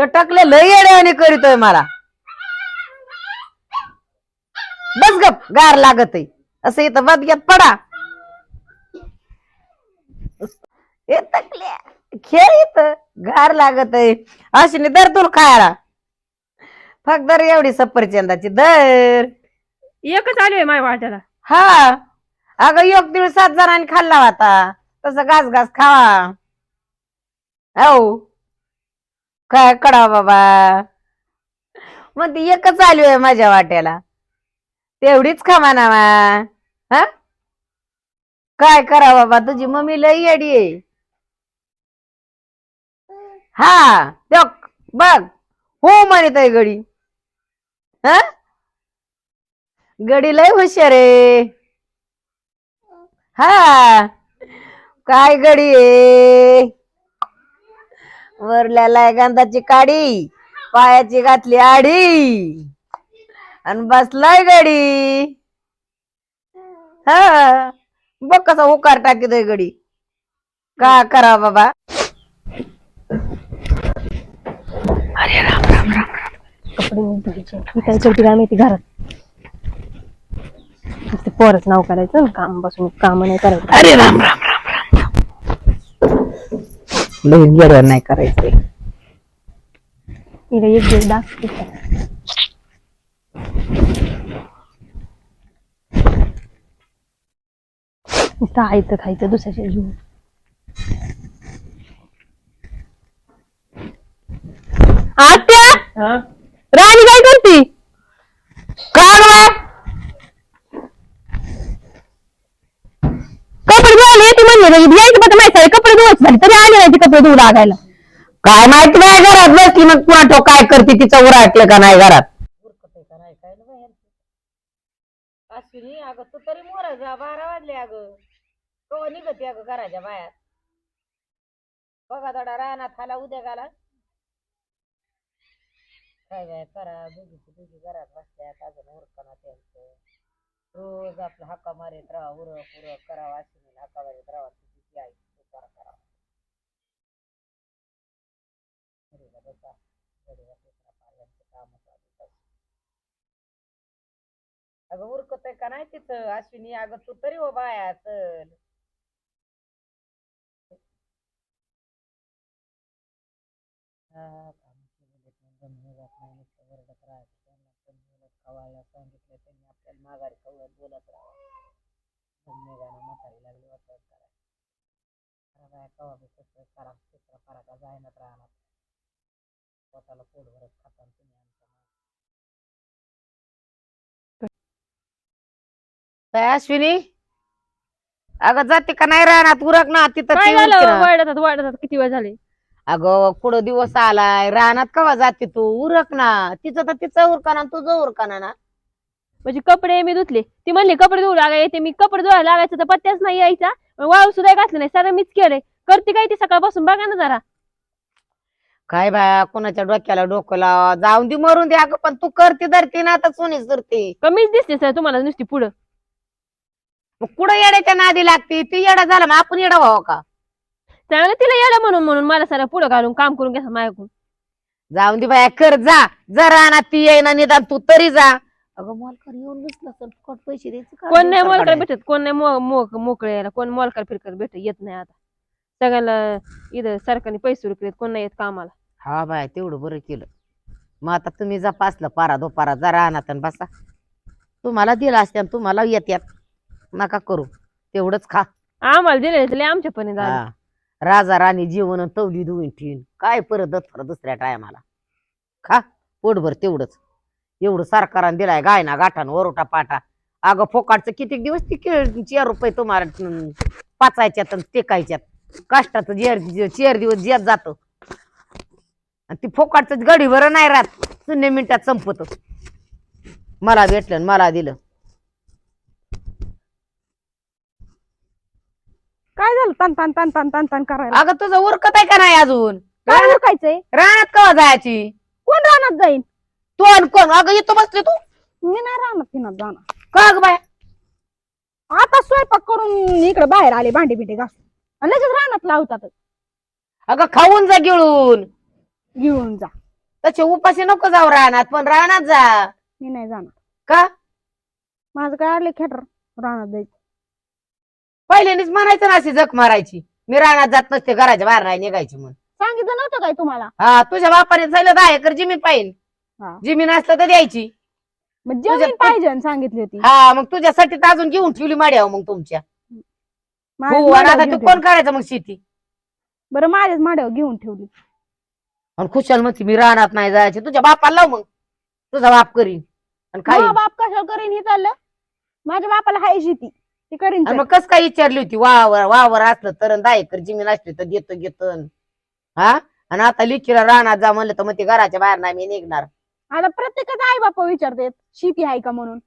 तो टकले लय येड्यावानी करीतोय मला. बस गप गार लागत असं इथं बदग्यात पडा. हे खेळ इथं गार लागत आहे अशी दर तुला खायला. फक्त दर एवढी सफरचंदाची दर एकच आलोय माझ्या वाट्याला. हा. अगं एक दीड सात जणांनी खाल्ला होता. तसं घास घास खावा. हो काय कडा बाबा? मग ती एकच आली आहे माझ्या वाट्याला. तेवढीच खा म्हणावा हा? काय करा बाबा तुझी मम्मी लई येडी आहे. हा त्यो बघ हो म्हणत आहे गडी. हा? गडी लय हुशार आहे. हा? काय गडी आहे? वरल्याला गांधाची काडी पायाची घातली आडी. आणि बसलाय गडी. हा बघ कसा उकार टाकीतोय गडी. का करा बाबा? कपडे धुवायचे मी काय चौथी काय माहिती घरात? नुसते पोरच नाव करायचं काम बसून काम नाही करायचं. अरे राम राम राम राम. लगेच गेल्यावर नाही करायचंय इकडे एक दिवस दाखवते. नुसतं आयतं खायचं दुसऱ्याच्या जीव आत्या! राणी काय करते का ग बाय? कपडे धुवायला येते म्हणले यायचं पण माहिती आहे कपडे धुवायचे झाले तरी आले नाही ते कपडे धुवू लागायला. काय माहिती नाही घरात बसली मग पुन्हा तो काय करते तिचं उराटलं का नाही घरात? अश्विनी अगं तू तरी मोर जा बारा वाजले अगं. कवा निघते अगं घराच्या बाहेर? बघा थोडा रानात खाला उद्या गाला. काय बाय करा दोघीची दोघी घरात बसल्यात अजून उरकणा त्यांचं. रोज आपलं हक्का मारीत राहा उरक उरक करावं हक्का मारीत राहा तुझी आई तू अगं उरकत आहे का नाही तिथं? अश्विनी अगं तू तरी हो बाया चल सांगितलं. त्यांनी आपल्याला माघारी कवळ बोलत करायला. करा करा, राहणार. स्वतःला खाता आणि तुम्ही. काय अश्विनी अगं जाते का नाही राहणार उरक ना तिथं काय झालं. वाढतात वाढतात किती वेळ झाले अगं पुढं दिवस आलाय रानात कवा जाते तू उरक ना तिचं तर तिचं उरकाना तुझं उरकाना ना म्हणजे कपडे मी धुतले. ती म्हणली कपडे धुवू लागाय येते मी. कपडे धुवायला लागायचं तर पत्त्याच नाही यायचा. वाळू सुद्धा घातलं नाही. सगळं मीच केलंय. करते काय ती सकाळपासून? बघा ना जरा. काय बाया कोणाच्या डोक्याला डोकं लावा. जाऊन दे मरून दे अगं पण तू करते धरते ना आता सोनीच धरते. कमीच दिसते सर तुम्हाला नुसती पुढं. मग कुठं येड्याच्या नादी लागते? ती येडा झाला मग आपण येडा व्हावं का? चांगलं तिला यायला म्हणून म्हणून मला सारा पुढं घालून काम करून घ्या माझ्याकडून. जाऊन दे बाया कर जा. जर रानात ती येईना निदान तू तरी जा. अगं मोलकर येऊन बसला तर फुकट पैसे द्यायचे का? कोण नाही मोलकर. भेटत कोण नाही मो- मोकळे यायला कोण मोलकर फिरकर भेटत येत नाही आता. सगळ्याला इथं सरकारने पैसे रुपये कोण नाही येत कामाला. हा बाय तेवढं बरं केलं. मग आता तुम्ही जा पासलं पारा दोपारा जा आणि बसा. तुम्हाला दिला असत्या आणि तुम्हाला येत्यात नका करू तेवढंच खा. आम्हाला दिले तरी आमच्या पण झाले हा. राजा राणी जीवन तवली धुवून ठेवीन. काय परत दत्तर दुसऱ्या टायमाला खा पोटभर तेवढंच. एवढं सरकारानं दिलाय गायना गाठान वरोटा पाटा. अगं फोकाटचं किती दिवस ती के- चार रुपये तुम्हाला पाचायच्यात आणि टेकायच्यात. कष्टाचं जेर चेर दिवस जेत जातो. आणि ती फोकाटचं गडी बरं नाही राहत. शून्य मिनिटात संपत. मला भेटलं आणि मला दिलं. काय झालं? तन तन तन तन तन तन करायला? अगं तुझं उरकत आहे का नाही अजून? काय उरकायचंय? रानात कवा जायची? कोण रानात जाईन? तू आणि कोण? अगं येतो बसले तू? मी नाही रानात फिनात जाणार का ग बाय? आता स्वयंपाक करून इकडे बाहेर आले भांडी बिंडी घासून. आणि लगेच रानात लावतात. अगं खाऊन जा गिळून. घेऊन जा. तसे उपाशी नको जाऊ रानात पण रानात जा. मी नाही जाणार. का? माझं काय आले खेटर? रानात जायचं. पहिल्यानेच म्हणायचं ना अशी जख मारायची. मी रानात जात नसते घराच्या बाहेर नाही निघायची म्हणून. सांगितलं नव्हतं काय तुम्हाला? हा तुझ्या बापाने झालं दहा एकर जमीन पाहिजे हा. जमीन असलं तर द्यायची. मग तुझ्या- पाहिजे आणि सांगितली होती. हा मग तुझ्यासाठी तर अजून घेऊन ठेवली माड्यावर मग तुमच्या. माझ्याच हो आणि माड्यावर आता घेऊन तू कोण ठेवली. करायचं मग शेती? बरं माझ्याच माड्यावर घेऊन ठेवली. आणि खुशाल म्हणते मी रानात नाही जायचे. तुझ्या बापाला लाव मग. तुझा बाप करीन. आणि काय मग बाप कशाला करीन हे चाललं? माझ्या बापाला हाय शेती. ती करीन आणि मग कस काय विचारली होती? वावर वावर असलं तर आणि दहा एकर जमीन असली तर देतो घेतो. हा? आणि आता लिखीला रानात जा म्हणलं तर मग ते घराच्या बाहेर नाही मी निघणार. आता प्रत्येकाचा आई बापा विचारतात शेती आहे का म्हणून?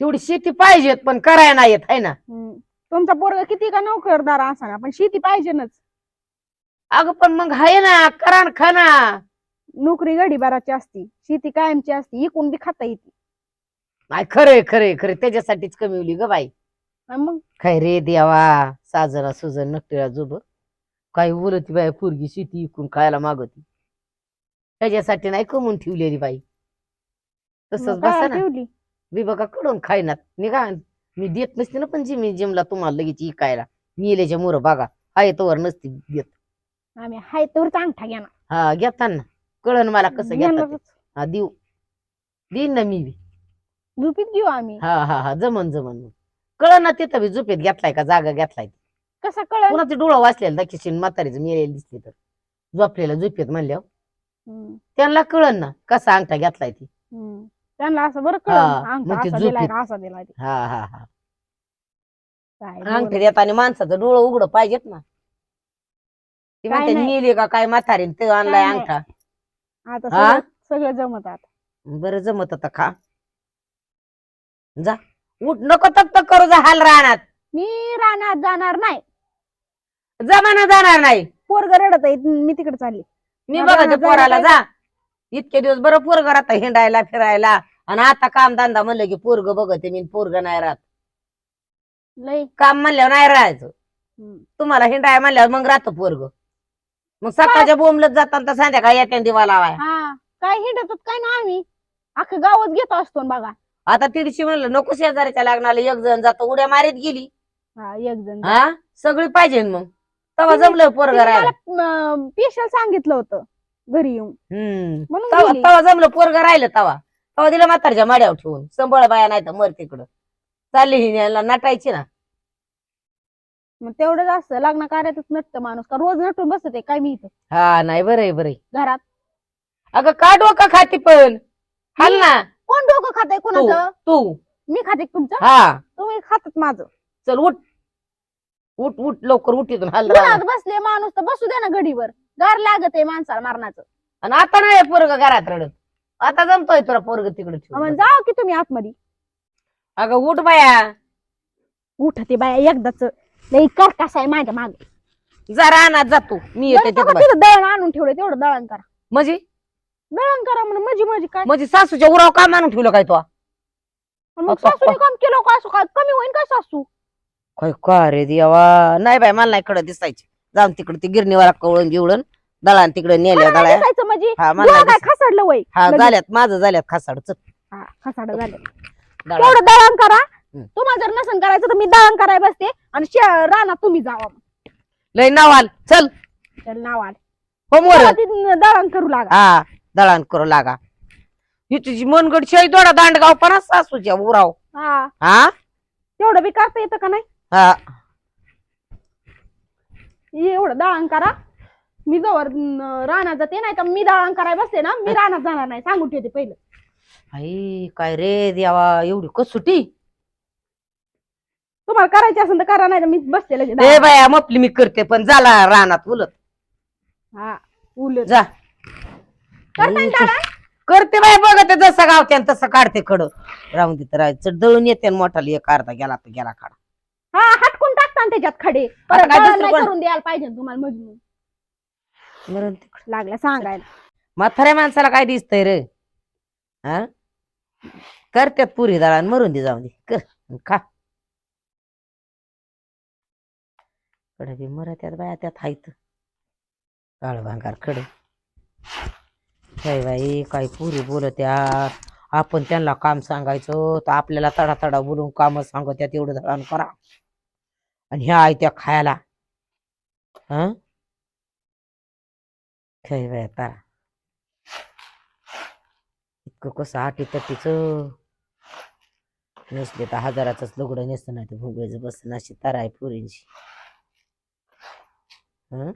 तेवढी शेती पाहिजेत पण करायला नाही येत आहे ना? हम्म. तुमचा पोरगा किती का नोकरदार असा पण शेती पाहिजेच अगं पण मग आहे ना करा ना खा ना नोकरी गडीबाराची असती शेती कायमची असती इकून बी खाता येते. नाही खरंय खरंय खरंय त्याच्यासाठीच कमी ग बाई. आणि मग? काय रे देवा साजरा सुजन नकटीला जुब काय बोलती बाई पोरगी शेती इकून खायला मागती त्याच्यासाठी नाही कमवून ठेवलेली बाई. तसंच बसा ना. ठेवली? मी बघा कडून खायनात. निघा मी देत नसते ना पण जिमी जिमला तुम्हाला लगेच इकायला. मिलेच्या मोर बघा. हाय तोवर नसती देत. आम्ही हाय तर अंगठा घेणार. हा घेताना कळण मला कसं घेतात ते. हा देऊ. देईन ना मी बी. झोपीत घेऊ आम्ही. हा हा हा जमन जमन. कळण ना तिथं बी झोपेत घेतलाय का जागा घेतलाय कसं कळलं पुन्हा ते डोळं वाचलेलं दाखीशीन म्हातारीचं मिळेल दिसली तर. झोपलेलं झोपेत म्हणल्यावर. त्यांना कळण ना कसा अंगठा घेतलाय ती हम्म. त्यांना असं बरं हा, मग ते अंगठा असा दिलाय झोपीत. का असा दिलाय ते. हा हा हा काय अंगठा. देताना माणसाचं डोळं उघड पाहिजेत ना ती काय म्हणते नाही. मिली का काय म्हातारीन ते आणलाय काय नाही. अंगठा आता हा? सगळं सगळं जमत आता बरं जमत आता खा जा उठ नको तक करू जा हाल राहणार मी रानात जाणार नाही जमाना जाणार नाही पोरग रडत आहे मी तिकडे चालली मी बघा ते जायला पोराला जा. इतके दिवस बरं पोरग राहता हिंडायला फिरायला. आणि आता काम धंदा म्हणलं की पोरग बघते मी पोरग नाही राहत. लय काम म्हणल्यावर नाही राहायचं. हम्म. तुम्हाला हिंडाय म्हणल्यावर मग राहतं पोरग. मग सकाळच्या बोंबलत जाताना तर संध्याकाळी येत्या दिवा लावाय हा. काय हिंडत काय ना आम्ही. अख्खं गावच घेतो असतो ना बघा. आता तिडशी म्हणलं नको शेजारीच्या लग्नाला एक जण जातो. उड्या मारीत गेली. हा एक जण हा? सगळी पाहिजे मग. तेव्हा तिने- जमलं पोरग राहायला स्पेशल सांगितलं होतं घरी येऊन. हम्म. म्हणून तवा गेली. तवा जमलं पोरग राहिलं तवा तवा दिलं म्हातारच्या माड्यावर ठेवून. संबळ बाया नाही तर मर तिकडं. चालली ही न्यायला नटायची ना. मग तेवढंच असतं. लग्न कार्यातच नटतं माणूस. का रोज नटून बसत काय मी इथं? हा नाही बरं आहे बरं आहे. घरात. अगं का डोकं खाती पण? हाल ना. कोण डोकं खाताय तू कोणाचं? तू. मी खाते तुमचं? हा. तुम्ही खातात माझं. चल उठ. उठ उठ लवकर उठ इथून हाल राहा. उन्हात बसले माणूस तर बसू दे ना घडीवर. गार लागत आहे माणसाला मारण्याचं आणि आता नाही पोरग घरात रडत. आता जमतोय तुला पोरग तिकडे मग जाओ की तुम्ही आतमध्ये. अगं उठ बाया. उठते बाया एकदाच. लई कर कसा आहे माझ्या मागे. जा रानात जातो मी येते तिथं दळण आणून ठेवलं तेवढं दळण करा. म्हणजे? दळण करा म्हणून माझी माझी काय? म्हणजे सासूच्या उराव का मानून ठेवलं काय तो? मग सासूने काम केलं का असं काय कमी होईन काय सासू? काय का रे देवा? नाही बाय मला नाही कडं दिसायची. जाऊन तिकडे ती गिरणीवाला कवळून गिवळून दळान तिकडे नेल्या मला नाही दळ्या. दिसायचं म्हणजे? हा मला काय. खसडलं वय? हा लगेच. झाल्यात माझं झाल्यात खासाड चल. हा, खसाड झालं दळा. तेवढं दळण करा. हम्म. तुम्हाला जर नसन करायचं तर मी दळण करायला बसते. आणि शे- रानात तुम्ही जावा. मग. लय नावाल चल. त्याला नाव आलं. हो मोर. तेव्हा ती दळण करू लागा. हा दळण करू लागा. ही तुझी मनगड शाही दोडा दांडगाव पण सासूच्या उराव. हा. हा? तेवढं बी करता येतं का नाही? हा. एवढं दळण करा. मी जवळ रानात जाते नाही तर मी दळण करायला बसते ना मी रानात जाणार नाही सांगून ठेवते पहिलं. आई काय रे देवा एवढी कसुटी? तुम्हाला करायची असेल तर करा नाही तर मी बसते लगेच ए. बाया मपली मी करते पण झाला रानात उलट. हा उलट. जा. करता येईल दळण? करते बाय बघ ते जसं गावते तसं काढते खड. राहून तिथं राहायचं. दळून येते आणि मोठाली एक अर्धा गेला तर गेला खडा हा हटकून टाकता ना त्याच्यात खडे. आता परत काय दळण दुसरं नाही कोण? करून द्यायला पाहिजे ना तुम्हाला तिकडं. लागला सांगायला. म्हाताऱ्या माणसाला काय दिसतंय रे? हा? करत्यात पुरी दळण मरून दे जाऊन दे. कर आणि खा. कडे बी मरत्यात बाया त्यात हायत. काळ भांगारकडे काय बाई काय पुरी बोलत्या आपण त्यांना काम सांगायचं तर आपल्याला तडा तडा बोलून काम सांगत्यात तेवढं धडान करा. आणि ह्या आयत्या त्या खायला. हा? काय बाय तारा इतकं कसं आटी तटीच नसले तर हजाराचंच लुगडं नेसतं नाही तर भुगळीच बसतं अशी तारा आहे पुरींची. हं?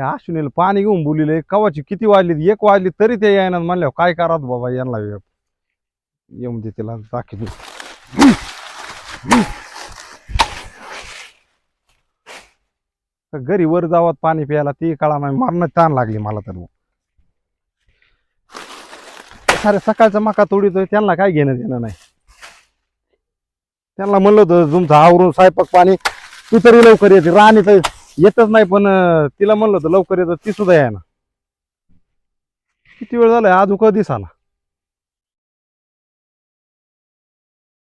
या अश्विनीला पाणी घेऊन बोलिले कवाची किती वाजली एक वाजली तरी ते यायना म्हणल्यावर काय करावं बाबा यांना येऊन दे तिला दाखव घरी वर जावत पाणी प्यायला ती कळा नाही मारणं ताण लागली मला तर. अरे सकाळचा मका तोडीतोय त्यांना काय घेणं देणं नाही. त्यांना म्हणलं होतं तुमचं आवरून स्वयंपाक पाणी तू तरी लवकर येते राणी तर येतच नाही पण तिला म्हणलं होतं लवकर येतं ती सुद्धा आहे ना किती वेळ झालाय आज उकळ दिस आला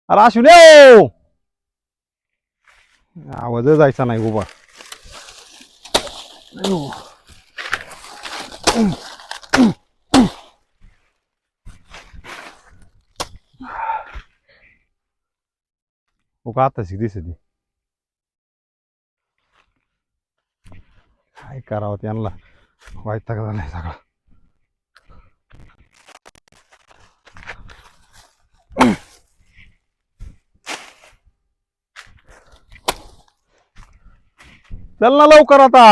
अरे अश्विन आवाज जायचा नाही उभा. हो का आताशी दिसते काय करावं त्यांना? वाईट नाही सगळा. चल ना लवकर आता.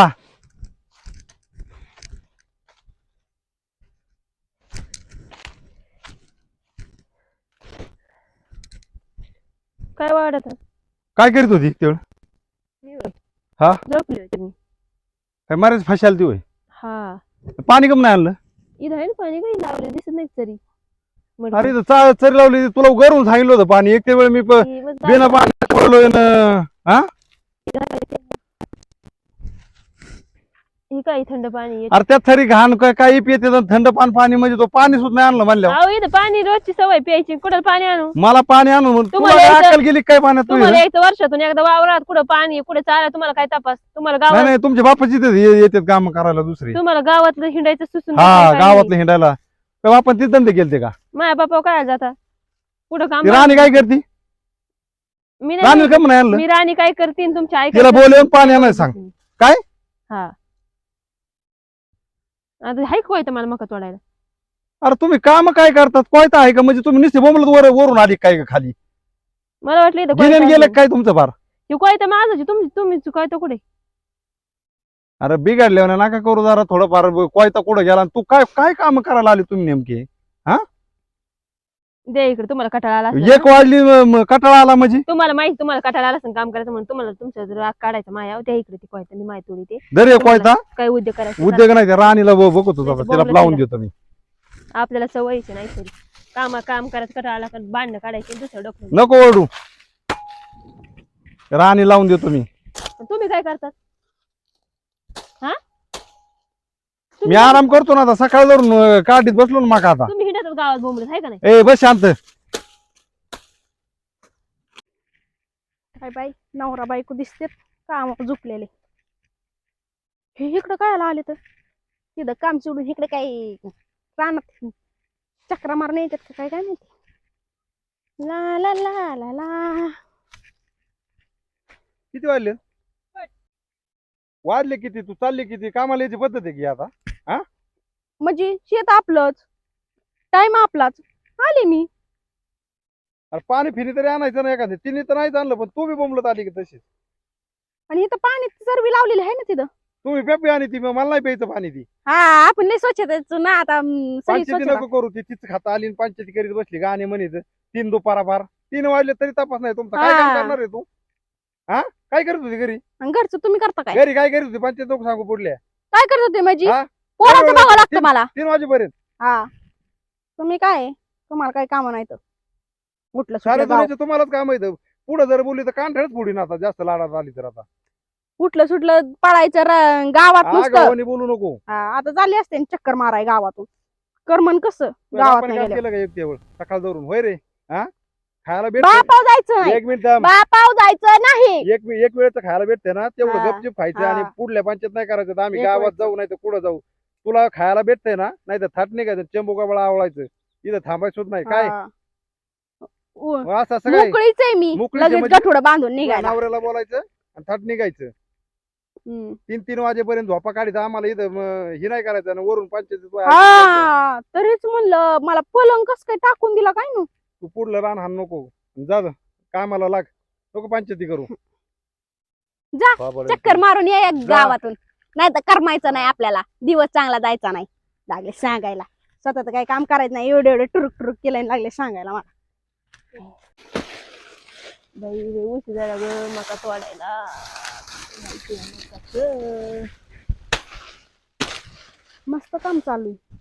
काय वाढत काय करीत होती तेवढं हा? झोपली होती मी. काय मारायचं फशाल ती होय? हा. पाणी कम नाही आणलं? इथं आहे ना पाणी काही लावले दिसत नाही तरी. अरे इथं चा चरी लावली तुला गरून सांगितलं होतं पाणी. एक ते वेळ मी प- मग बिना जागा- पाणी पडलोय ना. हा ही काय थंड पाणी येतं. अरे त्यात तरी घाण काय काही पिते थंड पान पाणी म्हणजे तो पाणी सुद्धा नाही आणलं म्हणल्यावर अहो इथं पाणी रोजची सवय प्यायची कुठं पाणी आणू मला पाणी आणून म्हणून तुम्हाला यायचं- अक्कल गेली काय पाण्यात? तुम्हाला यायचं वर्षातून एकदा वावरात कुठं पाणी कुठं चारा तुम्हाला काय तपास तुम्हाला नाही गावात नाही तुमच्या बापाची येतात काम करायला दुसरी तुम्हाला गावातलं हिंडायचं सुसून हा. गावातलं हिंडायला तेव्हा आपण तिथे धंदे केलते का माझ्या बापा काय जाता कुठं काम ती राणी काय करते मी राणी आणलं मी राणी काय करते तुमच्या आई तिला बोलवून करते? पाणी आणायला सांग. काय? हा आता हाय का इथं मला मका तोडायला? अरे तुम्ही काम काय करतात? कोयता आहे का? म्हणजे तुम्ही नुसते बोंबलत वर वरून आली काय का खाली? मला वाटलं इथं गेले कोयता. काय तुमचं बार हे कोयता माझं तुम्ही तुम्ही कोयता कुठे? अरे बिघडल्यावर नका करू जरा थोडंफार. कोयता कुठं गेला आणि तू काय काय काम करायला आली तुम्ही नेमके? दे इकडे तुम्हाला कटाळा आला असेल एक म- म- कटाळा आला म्हणजे? तुम्हाला माहिती तुम्हाला कटाळा आला असेल काम करायचं म्हणून तुम्हाला तुमच्या जर राग काढायचा माया त्या इकडे ती कोयता मी माहिती थोडी ते. दर एक कोयता? काय उद्योग करायचे उद्योग नाही राणीला ब- बघतो तर तिला लावून तिला. देतो मी. आपल्याला सवयीचे नाही तरी. काम काम करायचं कटाळा आला का भांडणं काढायचे दुसरं डोकं नको ओरडू. राणी लावून देतो मी. पण तुम्ही काय करतात? हा? मी आराम करतो ना आता सकाळ धरून अं, काठीत बसलो ना माका आता. तुम्ही गावात बोंबलत आहे का नाही? ए बस शांत. काय बाई नवरा बायको दिसते कामावर झोपलेले हे इकडं काय आले तर? तिथं काम सोडून इकडे काय रानात चक्रा मारणे येतात का काय काय माहिती? ला ला ला ला ला. किती वाजले वाजले किती? तू चालली किती? कामाला यायची पद्धत आहे की आता? म्हणजे शेत आपलंच. टाइम आपलाच. आले मी. अरे पाणी फिरी तरी आणायचं ना एखादं. तिने तर नाहीच आणलं पण तू बी बोंबलत आली की तशीच. आणि इथं पाणी चरबी लावलेली आहे ना तिथं. तुम्ही पेपी आणि ती मला नाही प्यायचं पाणी ती. हा आपण लय स्वच्छतेच ना आता अं, सगळी पंचायती स्वच्छता. नको करू ती तीच खाता आली आणि पंचायती करीत बसली गाणे म्हणत तीन दुपारा बार तीन वाजले तरी तपास नाही तुमचा. काय काम हा. करणार आहे तू? हा? काय करत होती घरी? आणि घरचं तुम्ही करता काय? घरी काय करत होती? पंचायत नको सांगू पुढल्या. काय करत होते माझी? हा? पोराचं काय बघावं लागतं तीन- मला. तीन वाजेपर्यंत. हा. तुम्ही काय? तुम्हाला काही काम नाही तर उठलं साऱ्या सुटलं गाव दुनियाचं तुम्हालाच काम माहीत पुढे जर बोलली तर कांठळच फोडीन आता. जास्त लाडात आली तर आता. उठलं सुटलं पळायचं र- गावात हा नुसतं. गावाने बोलू नको. हा, आता झाली असते ना चक्कर माराय गावातून. करमन कसं? गावात नाही गेलं केलं का एक सकाळ धरून होय रे? हा? खायला भेटते. बापाव जायचं नाही. एक मिनिट थांब. बापाव जायचं नाही. एक एक वेळेचं खायला भेटते ना. तेवढं हा. गपचिप खायचं हा. आणि पुढल्या पंचायत नाही करायचं. तर आम्ही एक गावात वेळचं. जाऊ नाही तर पुढे जाऊ. तुला खायला भेटतंय ना नाही तर थाट निघायचं चंबू गबळा आवळायचं. इथं थांबायचं सुद्धा नाही. काय? हा. उ- मग असं असं काय? मोकळीच आहे मी. मोकळीच आहे लगेच म्हणजे? गठुडं बांधून निघायला. नवऱ्याला बोलायचं आणि थाट निघायचं. हम्म. तीन तीन वाजेपर्यंत झोपा काढायचं आम्हाला इथं हे नाही करायचं आणि वरून पंचायतीत हा तरीच म्हणलं मला पलंग कस काय टाकून दिला काय ना? तू पुढलं रान हाण नको. जा जा, कामाला लाग. नको पंचायती करू. जा. चक्कर मारून ये. गावातून. नाही तर करमायचं नाही आपल्याला. दिवस चांगला जायचा नाही. लागले सांगायला. स्वतः तर काही काम करायचं नाही. एवढे एवढे टुरुक टुरुक केलं लागले सांगायला मला. बाई उशी ग मका तोडायला. मस्त काम चालू आहे.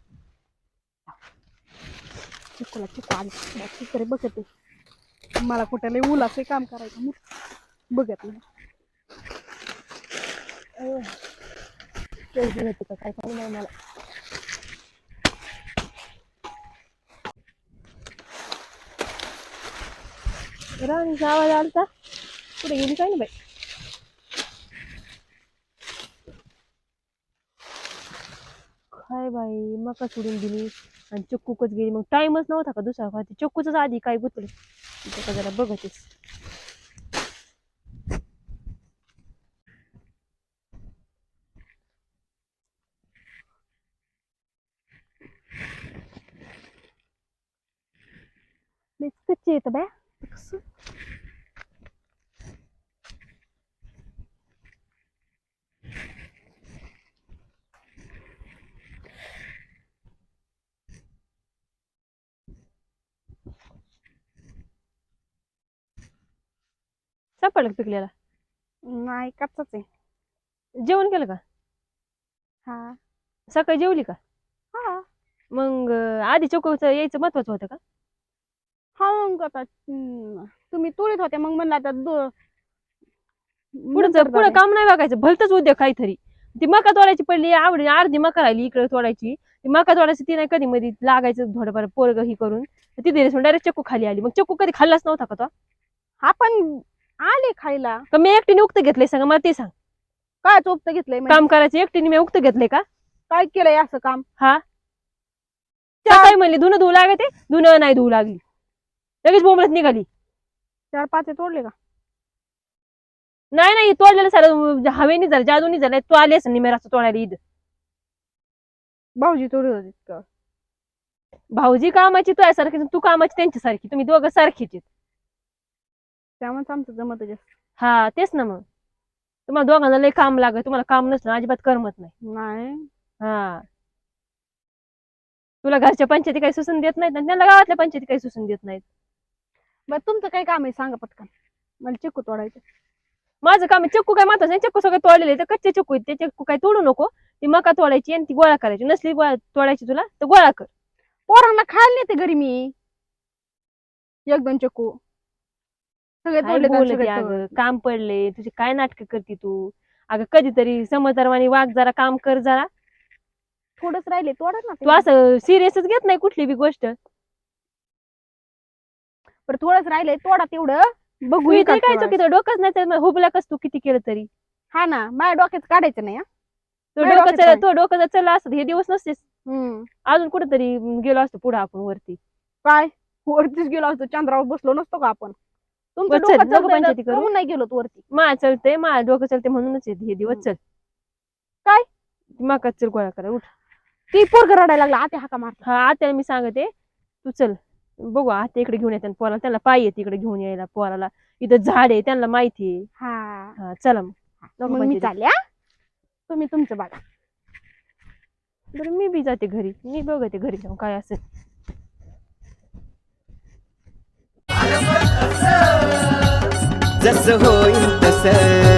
चिकूला चिकू आली. चिकरे बघते मला कुठे लय उलासे काम करायचं. मग बघत नाही सर्दी होती का काय काय नाही मला राणीचा आवाज आलता कुठे गेली काय ना बाई. काय बाई मका सोडून दिली. आणि चक्कूकच गेली. मग टाइमच नव्हता का दुसरा? चक्कूच आधी काय गुतले? जरा बघतेस येतं बाय कसं सापडलं का पिकलेला? नाही कच्चाच आहे. जेवण केलं का? हा. सकाळी जेवली का? हा. मग आधी चोकोचं यायचं महत्वाचं होतं का? हा मग आता तुम्ही तुळीत होते मग म्हणलं आता पुढे पुढे. काम नाही बघायचं भलतच उद्योग काहीतरी. ती मका तोडायची पडली आवडी अर्धी मका राहिली इकडे तोडायची. ती मका तोडायची ती नाही कधी मध्ये लागायचं थोडंफार पोरग ही करून. ती दिली डायरेक्ट चक्कू खाली आली. मग चक्कू कधी खाल्लाच नव्हता का तो? हा पण आले खायला. का मी एकटीने उक्त घेतलंय सांग मला ते सांग. काय चोपत घेतलंय? काम करायचं एकटीने मी उक्त घेतलंय का? काय केलंय असं काम? काय म्हणली धुणं धुवू लागते धुणं नाही धुवू लागली. लगेच बोंबलत निघाली. चार पाच तोडले का? नाही नाही तोडलेलं सारं हवेनी झालं जादूनी झालं तू आली असं निमेर असं तोडायला ईद भाऊजी तोडत होते का? भाऊजी कामाची तू सारखी तू कामाची त्यांची सारखी तुम्ही दोघं सारखीच आहेत. त्यामुळे आमचं जमत जास्त. हा तेच ना मग. तुम्हाला दोघांना लय काम लागत तुम्हाला काम नसलं अजिबात करमत नाही. नाही. हा. तुला घरच्या पंचायती काही सुसून देत नाहीत आणि त्यांना गावातल्या पंचायती काही सुसून देत नाहीत. बरं तुमचं काय काम आहे सांगा पटकन. मला चिकू तोडायचं माझं काम आहे चक्कू काय मात्र नाही चक्कू सगळे तोडलेले तर कच्चे चक्कू आहेत ते चक्कू काय तोडू नको. ती मका तोडायची आणि ती गोळा करायची. नसली गोळा तोडायची तुला तर गोळा कर. पोरांना खायला नेते घरी मी. एक दोन चक्कू. सगळे काय तोडले बोलते अगं? काम पडले तुझे काय नाटक करते तू? अगं कधीतरी समजदारवाणी वाघ जरा काम कर जरा. थोडच राहिले तोडत ना तू असं सिरियसच घेत नाही कुठली बी गोष्ट. बरं थोडंच राहिले तोडा तेवढं बघू तू इथे काय. चुकीचं डोकंच नाही तर हुबला कस तू किती केलं तरी हा ना माझ्या डोक्यात काढायचं नाही हा. तो नाही डोकं चल-? तो डोकं जर चला असत हे दिवस नसतेस हम्म. अजून कुठेतरी गेलो असतो पुढे आपण वरती काय वरतीच गेलो असतो चंद्रावर बसलो नसतो का आपण तुमचं बरं, चल, डोकं नको चालतंय पंचायती तर करू. काहून नाही गेलो वरती मा चलते मा डोकं चलते म्हणूनच येते हे दिवस चल काय? माका चल गोळा करा उठ ती पोरग रडायला लागला आते हाका मार हा आता मी सांगते तू चल बघू आता इकडे घेऊन येते पोराला त्यांना पायी येते इकडे घेऊन यायला पोराला. इथं झाड आहे त्यांना माहिती आहे. हा. हा, चला मग. मी तुम्ही तुमचं बघा. बरं मी बी जाते घरी. मी बघते घरी जाऊन काय असेल. जस होईल तसं.